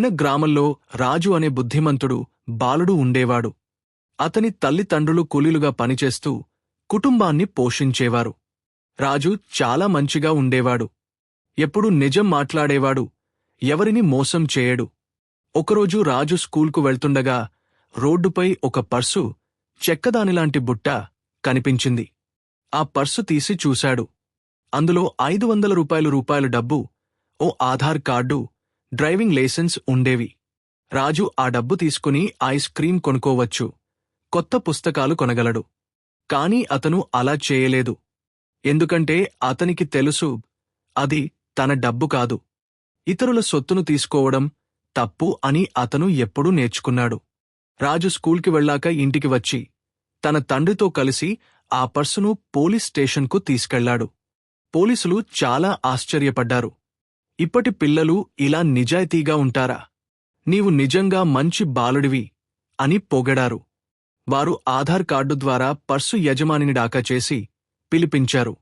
చిన్న గ్రామంలో రాజు అనే బుద్ధిమంతుడు బాలుడు ఉండేవాడు. అతని తల్లిదండ్రులు కూలీలుగా పనిచేస్తూ కుటుంబాన్ని పోషించేవారు. రాజు చాలా మంచిగా ఉండేవాడు. ఎప్పుడు నిజం మాట్లాడేవాడు. ఎవరిని మోసం చేయడు. ఒకరోజు రాజు స్కూల్కు వెళ్తుండగా రోడ్డుపై ఒక పర్సు చెక్కదానిలాంటి బుట్ట కనిపించింది. ఆ పర్సు తీసి చూశాడు. అందులో ఐదు వందల రూపాయలు రూపాయలు డబ్బు ఓ ఆధార్ కార్డు డ్రైవింగ్ లైసెన్స్ ఉండేవి. రాజు ఆ డబ్బు తీసుకుని ఐస్ క్రీం కొనుక్కోవచ్చు. కొత్త పుస్తకాలు కొనగలడు. కాని అతను అలా చేయలేదు. ఎందుకంటే అతనికి తెలుసు అది తన డబ్బు కాదు. ఇతరుల సొత్తును తీసుకోవడం తప్పు అని అతను ఎప్పుడూ నేర్చుకున్నాడు. రాజు స్కూల్కి వెళ్ళాక ఇంటికి వచ్చి తన తండ్రితో కలిసి ఆ పర్సును పోలీస్ స్టేషన్కు తీసుకెళ్ళాడు. పోలీసులు చాలా ఆశ్చర్యపడ్డారు. ఇప్పటి పిల్లలు ఇలా నిజాయితీగా ఉంటారా? నీవు నిజంగా మంచి బాలుడివి అని పొగడారు. వారు ఆధార్ కార్డు ద్వారా పర్సు యజమానిని డాకా చేసి పిలిపించారు.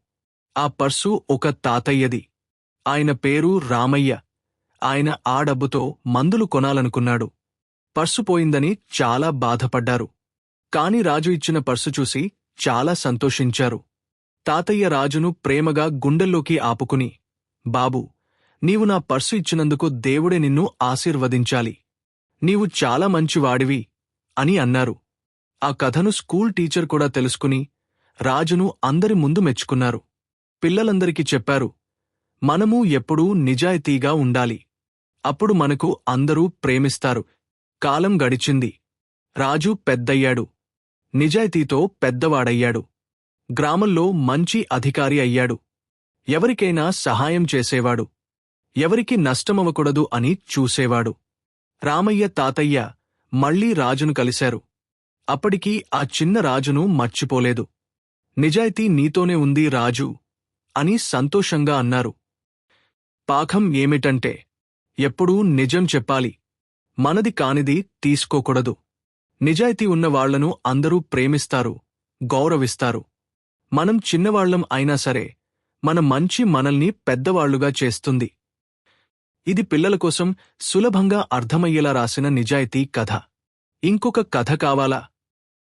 ఆ పర్సు ఒక తాతయ్యది. ఆయన పేరు రామయ్య. ఆయన ఆ డబ్బుతో మందులు కొనాలనుకున్నాడు. పర్సు పోయిందని చాలా బాధపడ్డారు. కాని రాజు ఇచ్చిన పర్సు చూసి చాలా సంతోషించారు. తాతయ్య రాజును ప్రేమగా గుండెల్లోకి ఆపుకుని బాబూ నీవు నా పర్సు ఇచ్చినందుకు దేవుడే నిన్ను ఆశీర్వదించాలి. నీవు చాలా మంచివాడివి అని అన్నారు. ఆ కథను స్కూల్ టీచర్ కూడా తెలుసుకుని రాజును అందరి ముందు మెచ్చుకున్నారు. పిల్లలందరికీ చెప్పారు మనము ఎప్పుడూ నిజాయితీగా ఉండాలి. అప్పుడు మనకు అందరూ ప్రేమిస్తారు. కాలం గడిచింది. రాజు పెద్దయ్యాడు. నిజాయితీతో పెద్దవాడయ్యాడు. గ్రామంలో మంచి అధికారి అయ్యాడు. ఎవరికైనా సహాయం చేసేవాడు. ఎవరికి నష్టమవకూడదు అని చూసేవాడు. రామయ్య తాతయ్య మళ్ళీ రాజును కలిశారు. అప్పటికి ఆ చిన్న రాజును మర్చిపోలేదు. నిజాయితీ నీతోనే ఉంది రాజు అని సంతోషంగా అన్నారు. పాఠం ఏమిటంటే ఎప్పుడూ నిజం చెప్పాలి. మనది కానిది తీసుకోకూడదు. నిజాయితీ ఉన్నవాళ్ళను అందరూ ప్రేమిస్తారు గౌరవిస్తారు. మనం చిన్నవాళ్ళం అయినా సరే మన మంచి మనల్ని పెద్దవాళ్ళుగా చేస్తుంది. ఇది పిల్లల కోసం సులభంగా అర్థమయ్యేలా రాసిన నిజాయితీ కథ. ఇంకొక కథ కావాలా?